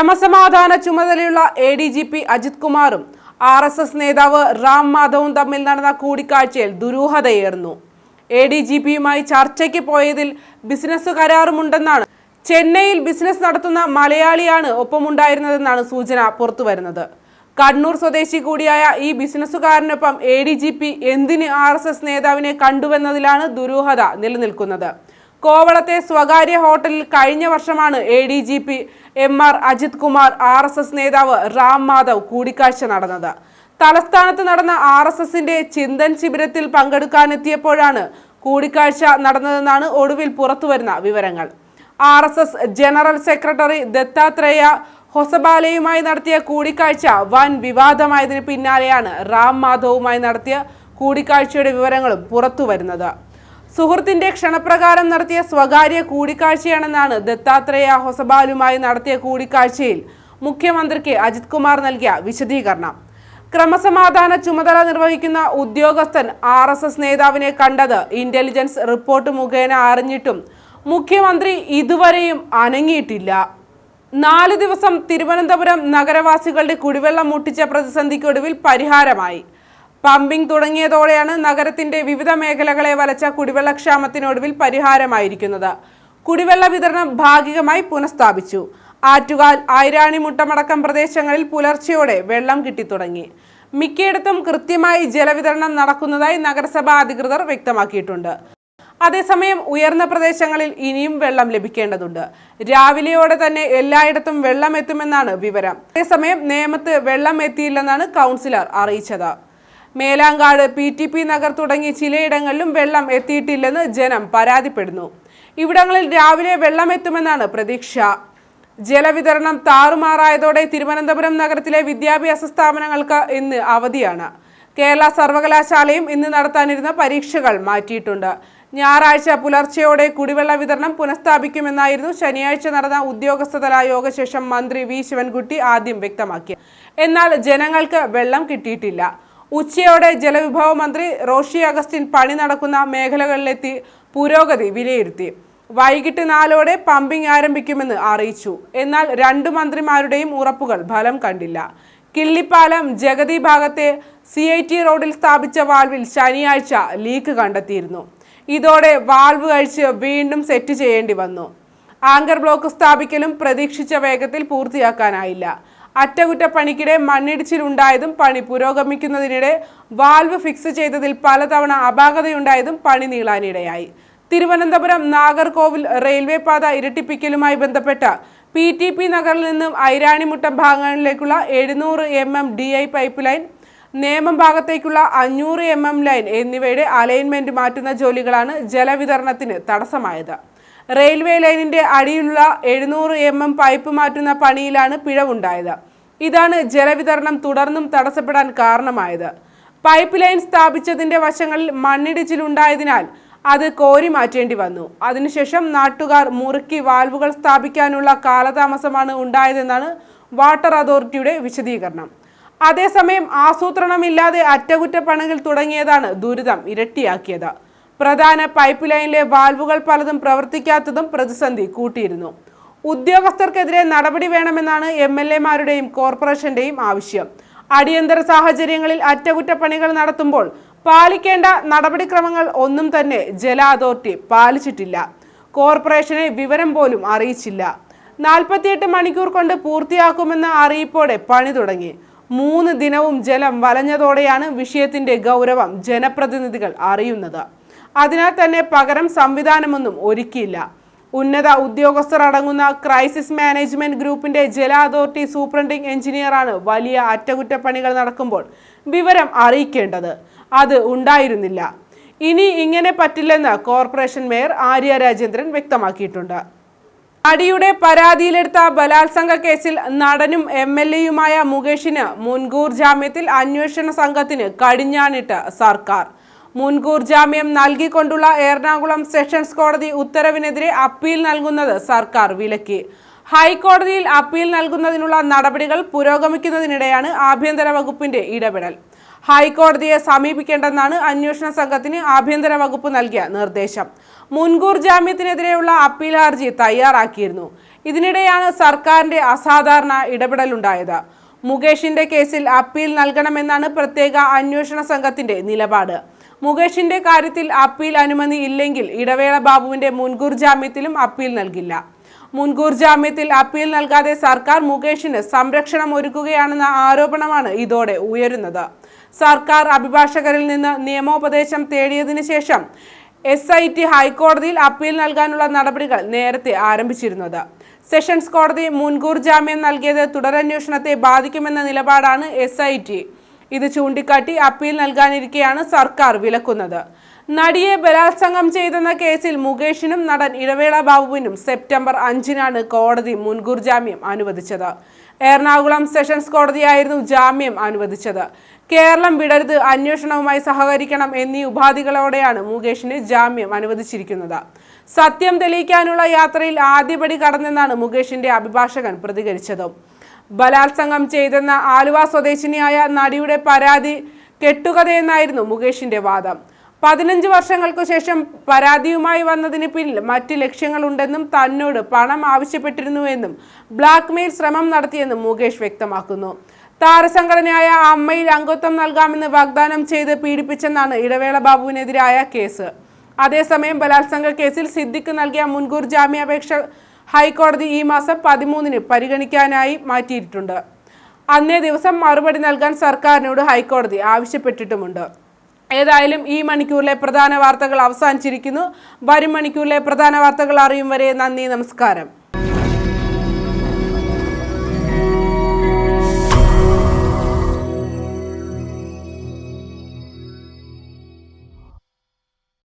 ക്രമസമാധാന ചുമതലയുള്ള A D G P Ajith കുമാറും ആർ എസ് എസ് നേതാവ് റാം മാധവും തമ്മിൽ നടന്ന കൂടിക്കാഴ്ചയിൽ ദുരൂഹതയേർന്നു എ ഡി ജി പിയുമായി ചർച്ചയ്ക്ക് പോയതിൽ ബിസിനസ് കരാറുമുണ്ടെന്നാണ്. ചെന്നൈയിൽ ബിസിനസ് നടത്തുന്ന മലയാളിയാണ് ഒപ്പമുണ്ടായിരുന്നതെന്നാണ് സൂചന പുറത്തുവരുന്നത്. കണ്ണൂർ സ്വദേശി കൂടിയായ ഈ ബിസിനസ്സുകാരനൊപ്പം എ ഡി ജി പി എന്തിന് ആർ എസ് എസ് നേതാവിനെ കണ്ടുവെന്നതിലാണ് ദുരൂഹത നിലനിൽക്കുന്നത്. കോവളത്തെ സ്വകാര്യ ഹോട്ടലിൽ കഴിഞ്ഞ വർഷമാണ് A D G P M R Ajith Kumar R S S നേതാവ് റാം മാധവ് കൂടിക്കാഴ്ച നടന്നത്. തലസ്ഥാനത്ത് നടന്ന ആർ എസ് എസിന്റെ ചിന്തൻ ശിബിരത്തിൽ പങ്കെടുക്കാനെത്തിയപ്പോഴാണ് കൂടിക്കാഴ്ച നടന്നതെന്നാണ് ഒടുവിൽ പുറത്തുവരുന്ന വിവരങ്ങൾ. R S S general secretary Dattatreya ഹൊസബാലയുമായി നടത്തിയ കൂടിക്കാഴ്ച വൻ വിവാദമായതിന് പിന്നാലെയാണ് റാം മാധവുമായി നടത്തിയ കൂടിക്കാഴ്ചയുടെ വിവരങ്ങളും പുറത്തുവരുന്നത്. സുഹൃത്തിന്റെ ക്ഷണപ്രകാരം നടത്തിയ സ്വകാര്യ കൂടിക്കാഴ്ചയാണെന്നാണ് ദത്താത്രേയ ഹൊസബാലുമായി നടത്തിയ കൂടിക്കാഴ്ചയിൽ മുഖ്യമന്ത്രിക്ക് അജിത് കുമാർ നൽകിയ വിശദീകരണം. ക്രമസമാധാന ചുമതല നിർവഹിക്കുന്ന ഉദ്യോഗസ്ഥൻ ആർ എസ് എസ് നേതാവിനെ കണ്ടത് ഇന്റലിജൻസ് റിപ്പോർട്ട് മുഖേന അറിഞ്ഞിട്ടും മുഖ്യമന്ത്രി ഇതുവരെയും അനങ്ങിയിട്ടില്ല. നാല് ദിവസം തിരുവനന്തപുരം നഗരവാസികളുടെ കുടിവെള്ളം മുട്ടിച്ച പ്രതിസന്ധിക്കൊടുവിൽ പരിഹാരമായി. പമ്പിംഗ് തുടങ്ങിയതോടെയാണ് നഗരത്തിന്റെ വിവിധ മേഖലകളെ വലച്ച കുടിവെള്ളക്ഷാമത്തിനൊടുവിൽ പരിഹാരമായിരിക്കുന്നത്. കുടിവെള്ള വിതരണം ഭാഗികമായി പുനഃസ്ഥാപിച്ചു. ആറ്റുകാൽ ആയിരാണിമുട്ടമടക്കം പ്രദേശങ്ങളിൽ പുലർച്ചെയോടെ വെള്ളം കിട്ടിത്തുടങ്ങി. മിക്കയിടത്തും കൃത്യമായി ജലവിതരണം നടക്കുന്നതായി നഗരസഭാ അധികൃതർ വ്യക്തമാക്കിയിട്ടുണ്ട്. അതേസമയം ഉയർന്ന പ്രദേശങ്ങളിൽ ഇനിയും വെള്ളം ലഭിക്കേണ്ടതുണ്ട്. രാവിലെയോടെ തന്നെ എല്ലായിടത്തും വെള്ളം എത്തുമെന്നാണ് വിവരം. അതേസമയം നേമത്ത് വെള്ളം എത്തിയില്ലെന്നാണ് കൗൺസിലർ അറിയിച്ചത്. Melangad P T P Nagar തുടങ്ങി ചിലയിടങ്ങളിലും വെള്ളം എത്തിയിട്ടില്ലെന്ന് ജനം പരാതിപ്പെടുന്നു. ഇവിടങ്ങളിൽ രാവിലെ വെള്ളം എത്തുമെന്നാണ് പ്രതീക്ഷ. ജലവിതരണം താറുമാറായതോടെ തിരുവനന്തപുരം നഗരത്തിലെ വിദ്യാഭ്യാസ സ്ഥാപനങ്ങൾക്ക് ഇന്ന് അവധിയാണ്. കേരള സർവകലാശാലയും ഇന്ന് നടത്താനിരുന്ന പരീക്ഷകൾ മാറ്റിയിട്ടുണ്ട്. ഞായറാഴ്ച പുലർച്ചെയോടെ കുടിവെള്ള വിതരണം പുനഃസ്ഥാപിക്കുമെന്നായിരുന്നു ശനിയാഴ്ച നടന്ന ഉദ്യോഗസ്ഥതല യോഗശേഷം മന്ത്രി വി. ശിവൻകുട്ടി ആദ്യം വ്യക്തമാക്കിയത്. എന്നാൽ ജനങ്ങൾക്ക് വെള്ളം കിട്ടിയിട്ടില്ല. ഉച്ചയോടെ ജലവിഭവ മന്ത്രി റോഷി അഗസ്റ്റിൻ പണി നടക്കുന്ന മേഖലകളിലെത്തി പുരോഗതി വിലയിരുത്തി. വൈകിട്ട് നാലോടെ പമ്പിംഗ് ആരംഭിക്കുമെന്ന് അറിയിച്ചു. എന്നാൽ രണ്ടു മന്ത്രിമാരുടെയും ഉറപ്പുകൾ ഫലം കണ്ടില്ല. കിള്ളിപ്പാലം ജഗതി ഭാഗത്തെ സി ഐ ടി റോഡിൽ സ്ഥാപിച്ച വാൽവിൽ ശനിയാഴ്ച ലീക്ക് കണ്ടെത്തിയിരുന്നു. ഇതോടെ വാൾവ് കഴിച്ച് വീണ്ടും സെറ്റ് ചെയ്യേണ്ടി വന്നു. ആങ്കർ ബ്ലോക്ക് സ്ഥാപിക്കലും പ്രതീക്ഷിച്ച വേഗത്തിൽ പൂർത്തിയാക്കാനായില്ല. അറ്റകുറ്റപ്പണിക്കിടെ മണ്ണിടിച്ചിലുണ്ടായതും പണി പുരോഗമിക്കുന്നതിനിടെ വാൽവ് ഫിക്സ് ചെയ്തതിൽ പലതവണ അപാകതയുണ്ടായതും പണി നീളാനിടയായി. തിരുവനന്തപുരം നാഗർകോവിൽ റെയിൽവേ പാത ഇരട്ടിപ്പിക്കലുമായി ബന്ധപ്പെട്ട പി ടി പി നഗറിൽ നിന്നും ഐരാണിമുട്ടം ഭാഗങ്ങളിലേക്കുള്ള എഴുന്നൂറ് M M D I pipe line Nemom ഭാഗത്തേക്കുള്ള അഞ്ഞൂറ് എം എം ലൈൻ എന്നിവയുടെ അലൈൻമെന്റ് മാറ്റുന്ന ജോലികളാണ് ജലവിതരണത്തിന് തടസ്സമായത്. റെയിൽവേ ലൈനിന്റെ അടിയിലുള്ള എഴുന്നൂറ് എം എം പൈപ്പ് മാറ്റുന്ന പണിയിലാണ് പിഴവുണ്ടായത്. ഇതാണ് ജലവിതരണം തുടർന്നും തടസ്സപ്പെടാൻ കാരണമായത്. പൈപ്പ് ലൈൻ സ്ഥാപിച്ചതിന്റെ വശങ്ങളിൽ മണ്ണിടിച്ചിലുണ്ടായതിനാൽ അത് കോരി മാറ്റേണ്ടി വന്നു. അതിനുശേഷം നാട്ടുകാർ മുറുക്കി വാൽവുകൾ സ്ഥാപിക്കാനുള്ള കാലതാമസമാണ് ഉണ്ടായതെന്നാണ് വാട്ടർ അതോറിറ്റിയുടെ വിശദീകരണം. അതേസമയം ആസൂത്രണമില്ലാതെ അറ്റകുറ്റപ്പണികൾ തുടങ്ങിയതാണ് ദുരിതം ഇരട്ടിയാക്കിയത്. പ്രധാന പൈപ്പ് ലൈനിലെ വാൽവുകൾ പലതും പ്രവർത്തിക്കാത്തതും പ്രതിസന്ധി കൂട്ടിയിരുന്നു. ഉദ്യോഗസ്ഥർക്കെതിരെ നടപടി വേണമെന്നാണ് എം എൽ എമാരുടെയും കോർപ്പറേഷന്റെയും ആവശ്യം. അടിയന്തര സാഹചര്യങ്ങളിൽ അറ്റകുറ്റപ്പണികൾ നടത്തുമ്പോൾ പാലിക്കേണ്ട നടപടിക്രമങ്ങൾ ഒന്നും തന്നെ ജല അതോറിറ്റി പാലിച്ചിട്ടില്ല. കോർപ്പറേഷനെ വിവരം പോലും അറിയിച്ചില്ല. നാൽപ്പത്തിയെട്ട് മണിക്കൂർ കൊണ്ട് പൂർത്തിയാക്കുമെന്ന അറിയിപ്പോടെ പണി തുടങ്ങി. മൂന്ന് ദിനവും ജലം വലഞ്ഞതോടെയാണ് വിഷയത്തിന്റെ ഗൗരവം ജനപ്രതിനിധികൾ അറിയുന്നത്. അതിനാൽ തന്നെ പകരം സംവിധാനമൊന്നും ഒരുക്കിയില്ല. ഉന്നത ഉദ്യോഗസ്ഥർ അടങ്ങുന്ന ക്രൈസിസ് മാനേജ്മെന്റ് ഗ്രൂപ്പിന്റെ ജല അതോറിറ്റി സൂപ്രണ്ടിംഗ് എഞ്ചിനീയറാണ് വലിയ അറ്റകുറ്റപ്പണികൾ നടക്കുമ്പോൾ വിവരം അറിയിക്കേണ്ടത്. അത് ഉണ്ടായിരുന്നില്ല. ഇനി ഇങ്ങനെ പറ്റില്ലെന്ന് കോർപ്പറേഷൻ മേയർ ആര്യ രാജേന്ദ്രൻ വ്യക്തമാക്കിയിട്ടുണ്ട്. നടിയുടെ പരാതിയിലെടുത്ത ബലാത്സംഗ കേസിൽ നടനും എം എൽ എയുമായ മുകേഷിന് മുൻകൂർ ജാമ്യത്തിൽ അന്വേഷണ സംഘത്തിന് കടിഞ്ഞാണിട്ട് സർക്കാർ. മുൻകൂർ ജാമ്യം നൽകിക്കൊണ്ടുള്ള എറണാകുളം സെഷൻസ് കോടതി ഉത്തരവിനെതിരെ അപ്പീൽ നൽകുന്നത് സർക്കാർ വിലക്കി. ഹൈക്കോടതിയിൽ അപ്പീൽ നൽകുന്നതിനുള്ള നടപടികൾ പുരോഗമിക്കുന്നതിനിടെയാണ് ആഭ്യന്തര വകുപ്പിന്റെ ഇടപെടൽ. ഹൈക്കോടതിയെ സമീപിക്കേണ്ടെന്നാണ് അന്വേഷണ സംഘത്തിന് ആഭ്യന്തര വകുപ്പ് നൽകിയ നിർദ്ദേശം. മുൻകൂർ ജാമ്യത്തിനെതിരെയുള്ള അപ്പീൽ ഹർജി തയ്യാറാക്കിയിരുന്നു. ഇതിനിടെയാണ് സർക്കാരിന്റെ അസാധാരണ ഇടപെടലുണ്ടായത്. മുകേഷിന്റെ കേസിൽ അപ്പീൽ നൽകണമെന്നാണ് പ്രത്യേക അന്വേഷണ സംഘത്തിന്റെ നിലപാട്. മുകേഷിന്റെ കാര്യത്തിൽ അപ്പീൽ അനുമതി ഇല്ലെങ്കിൽ ഇടവേള ബാബുവിന്റെ മുൻകൂർ ജാമ്യത്തിലും അപ്പീൽ നൽകില്ല. മുൻകൂർ ജാമ്യത്തിൽ അപ്പീൽ നൽകാതെ സർക്കാർ മുകേഷിന് സംരക്ഷണം ഒരുക്കുകയാണെന്ന ആരോപണമാണ് ഇതോടെ ഉയരുന്നത്. സർക്കാർ അഭിഭാഷകരിൽ നിന്ന് നിയമോപദേശം തേടിയതിനു ശേഷം എസ് ഐ ടി ഹൈക്കോടതിയിൽ അപ്പീൽ നൽകാനുള്ള നടപടികൾ നേരത്തെ ആരംഭിച്ചിരുന്നത്. സെഷൻസ് കോടതി മുൻകൂർ ജാമ്യം നൽകിയത് തുടരന്വേഷണത്തെ ബാധിക്കുമെന്ന നിലപാടാണ് എസ് ഇത് ചൂണ്ടിക്കാട്ടി അപ്പീൽ നൽകാനിരിക്കെയാണ് സർക്കാർ വിലക്കുന്നത്. നടിയെ ബലാത്സംഗം ചെയ്തെന്ന കേസിൽ മുകേഷിനും നടൻ ഇടവേള ബാബുവിനും സെപ്റ്റംബർ അഞ്ചിനാണ് കോടതി മുൻകൂർ ജാമ്യം അനുവദിച്ചത്. എറണാകുളം സെഷൻസ് കോടതിയായിരുന്നു ജാമ്യം അനുവദിച്ചത്. കേരളം വിടരുത് അന്വേഷണവുമായി സഹകരിക്കണം എന്നീ ഉപാധികളോടെയാണ് മുകേഷിന് ജാമ്യം അനുവദിച്ചിരിക്കുന്നത്. സത്യം തെളിയിക്കാനുള്ള യാത്രയിൽ ആദ്യപടി കടന്നെന്നാണ് മുകേഷിന്റെ അഭിഭാഷകൻ പ്രതികരിച്ചത്. ബലാത്സംഗം ചെയ്തെന്ന ആലുവ സ്വദേശിനിയായ നടിയുടെ പരാതി കെട്ടുകഥയെന്നായിരുന്നു മുകേഷിന്റെ വാദം. പതിനഞ്ച് വർഷങ്ങൾക്കു ശേഷം പരാതിയുമായി വന്നതിന് പിന്നിൽ മറ്റ് ലക്ഷ്യങ്ങളുണ്ടെന്നും തന്നോട് പണം ആവശ്യപ്പെട്ടിരുന്നുവെന്നും ബ്ലാക്ക് മെയിൽ ശ്രമം നടത്തിയെന്നും മുകേഷ് വ്യക്തമാക്കുന്നു. താരസംഘടനയായ അമ്മയിൽ അംഗത്വം നൽകാമെന്ന് വാഗ്ദാനം ചെയ്ത് പീഡിപ്പിച്ചെന്നാണ് ഇടവേള ബാബുവിനെതിരായ കേസ്. അതേസമയം ബലാത്സംഗ കേസിൽ സിദ്ദിഖ് നൽകിയ മുൻകൂർ ജാമ്യാപേക്ഷ ഹൈക്കോടതി ഈ മാസം പതിമൂന്നിന് പരിഗണിക്കാനായി മാറ്റിയിട്ടുണ്ട്. അന്നേ ദിവസം മറുപടി നൽകാൻ സർക്കാരിനോട് ഹൈക്കോടതി ആവശ്യപ്പെട്ടിട്ടുമുണ്ട്. ഏതായാലും ഈ മണിക്കൂറിലെ പ്രധാന വാർത്തകൾ അവസാനിച്ചിരിക്കുന്നു. വരും മണിക്കൂറിലെ പ്രധാന വാർത്തകൾ അറിയും വരെ നന്ദി നമസ്കാരം.